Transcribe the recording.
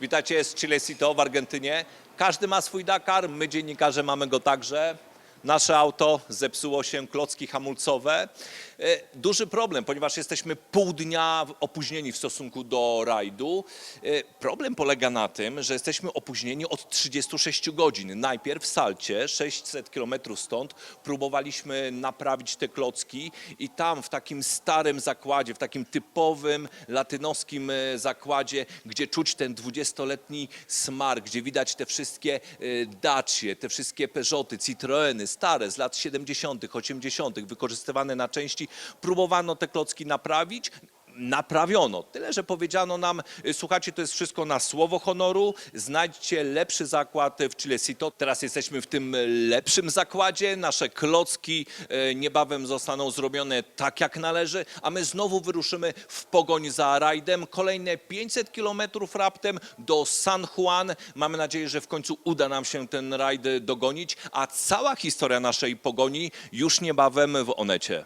Witajcie z Chilecito w Argentynie. Każdy ma swój Dakar, my dziennikarze mamy go także. Nasze auto zepsuło się, klocki hamulcowe. E, Duży problem, ponieważ jesteśmy pół dnia opóźnieni w stosunku do rajdu. E, Problem polega na tym, że jesteśmy opóźnieni od 36 godzin. Najpierw w Salcie, 600 km stąd, próbowaliśmy naprawić te klocki i tam w takim starym zakładzie, w takim typowym latynoskim e, zakładzie, gdzie czuć ten 20-letni smar, gdzie widać te wszystkie Dacie, te wszystkie Peugeoty, Citroeny, stare z lat 70., 80., wykorzystywane na części, próbowano te klocki naprawić. Naprawiono. Tyle, że powiedziano nam, y, słuchajcie, to jest wszystko na słowo honoru, znajdźcie lepszy zakład w Chilecito. Teraz jesteśmy w tym lepszym zakładzie, nasze klocki e, niebawem zostaną zrobione tak, jak należy, a my znowu wyruszymy w pogoń za rajdem. Kolejne 500 kilometrów raptem do San Juan. Mamy nadzieję, że w końcu uda nam się ten rajd dogonić, a cała historia naszej pogoni już niebawem w Onecie.